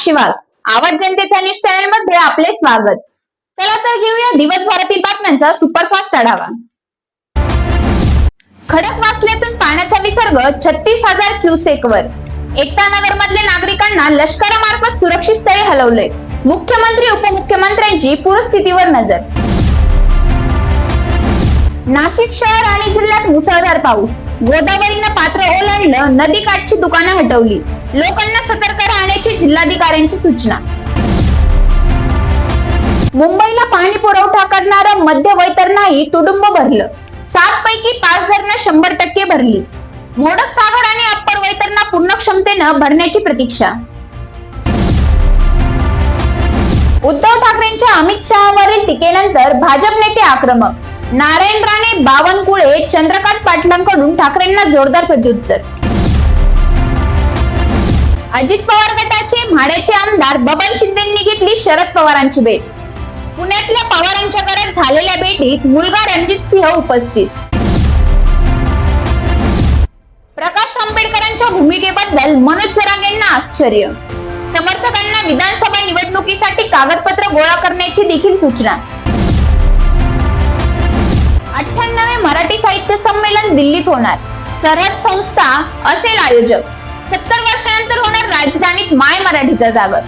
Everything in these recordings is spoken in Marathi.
साक्षीवाग आवाज जनतेच्या न्यूज चॅनलमध्ये आपले स्वागत. चला तर घेऊया दिवसभरातील बातम्यांचा सुपरफास्ट आढावा. खडक वासल्यातून पाण्याचा विसर्ग छत्तीस हजार क्युसेक वर. एकता नगर मधल्या नागरिकांना लष्करामार्फत सुरक्षित स्थळी हलवले. मुख्यमंत्री उपमुख्यमंत्र्यांची पूरस्थितीवर नजर. नाशिक शहर आणि जिल्ह्यात मुसळधार पाऊस. गोदावरीनं पात्र ओलांडलं नदीकाठची दुकानं हटवली. लोकांना सतर्क आणण्याची जिल्हाधिकाऱ्यांची सूचना. मुंबईला पाणी पुरवठा करणारं मध्य वैतरणाही तुडुंब भरलं. सात पैकी पाच धरणं शंभर टक्के भरली. मोडक सागर आणि अप्पर वैतरणा पूर्ण क्षमतेनं भरण्याची प्रतीक्षा. उद्धव ठाकरेंच्या अमित शहावरील टीकेनंतर भाजप नेते आक्रमक. नारायण राणे बावनकुळे चंद्रकांत पाटलांकडून ठाकरेंना जोरदार प्रत्युत्तर. अजित पवार गटाचे म्हाड्याचे आमदार बबन शिंदेंनी घेतली शरद पवारांची भेट. पुण्यातल्या पवारांच्या घरात झालेल्या भेटीत मुलगा रणजित सिंह उपस्थित. प्रकाश आंबेडकरांच्या भूमिकेबद्दल मनोज जरांगेंना आश्चर्य. समर्थकांना विधानसभा निवडणुकीसाठी कागदपत्र गोळा करण्याची देखील सूचना. अठ्ठ्याण्णवे मराठी साहित्य संमेलन दिल्लीत होणार. सरहद संस्था असेल आयोजक. तर होणार राजधानीत माय मराठीचा जागर.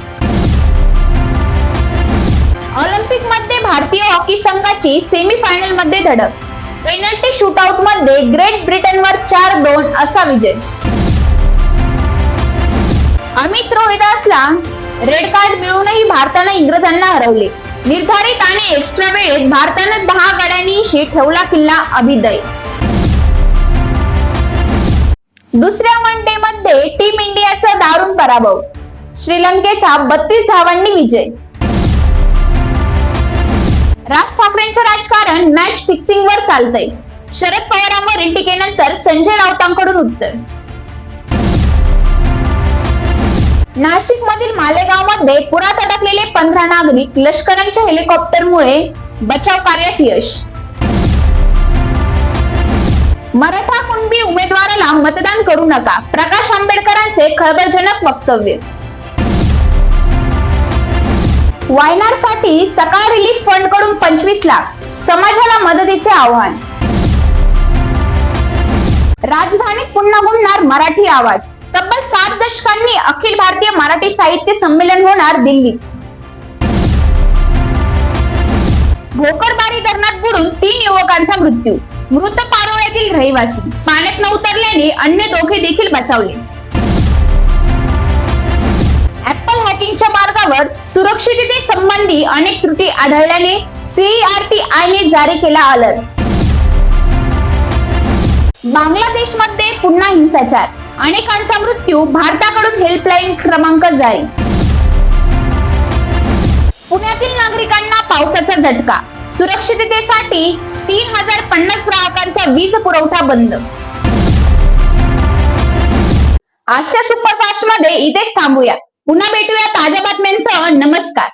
ऑलिम्पिकमध्ये भारतीय हॉकी संघाची सेमी फायनलमध्ये धडक. पेनल्टी शूटआउटमध्ये ग्रेट ब्रिटनवर चार दोन असा विजय. अमित रोहिदासला रेड कार्ड मिळूनही भारतानं इंग्रजांना हरवले. निर्धारित आणि एक्स्ट्रा वेळेत भारतानं दहा गड्यांनीशी ठेवला किल्ला अभिदय. दुसऱ्या वन डे मध्ये टीम इंडियाचा दारुण पराभव. श्रीलंकेचा बत्तीस धावांनी विजय. राज ठाकरेंचं राजकारण मॅच फिक्सिंग वर चालतंय. शरद पवारांवरील टीकेनंतर संजय राऊतांकडून उत्तर. नाशिक मधील मालेगावमध्ये पुरात अडकलेले पंधरा नागरिक लष्करांच्या हेलिकॉप्टरमुळे बचाव कार्यात यश. मराठा कुणबी उमेदवाराला मतदान करू नका. प्रकाश आंबेडकरांचे खळबळजनक वक्तव्य. वायनाडसाठी सकाळ रिलीफ फंडकडून पंचवीस लाख. समाजाला मदतीचे आव्हान. राजधानीत पुन्हा गुंजणार मराठी आवाज. तब्बल सात दशकांनी अखिल भारतीय मराठी साहित्य संमेलन होणार दिल्लीत भोकरबारी धरणात बुडून तीन युवकांचा मृत्यू. मृत पारोळ्यातील रहिवासी. पाण्यात न उतरल्याने अन्य दोघे देखील बचावले. ऍपल हॅकिंगच्या मार्गावर सुरक्षिततेसंबंधी अनेक त्रुटी आढळल्याने सीईआरटीआयने जारी केला अलर्ट बांगलादेशमध्ये पुन्हा हिंसाचार. अनेकांचा मृत्यू भारताकडून हेल्पलाईन क्रमांक जारी पुण्यातील नागरिकांना पावसाचा झटका. सुरक्षिततेसाठी तीन हजार पन्नास ग्राहकांचा वीज पुरवठा बंद. आजच्या सुपरफास्टमध्ये इथेच थांबूया. पुन्हा भेटूया ताज्या बातम्यांसह. नमस्कार.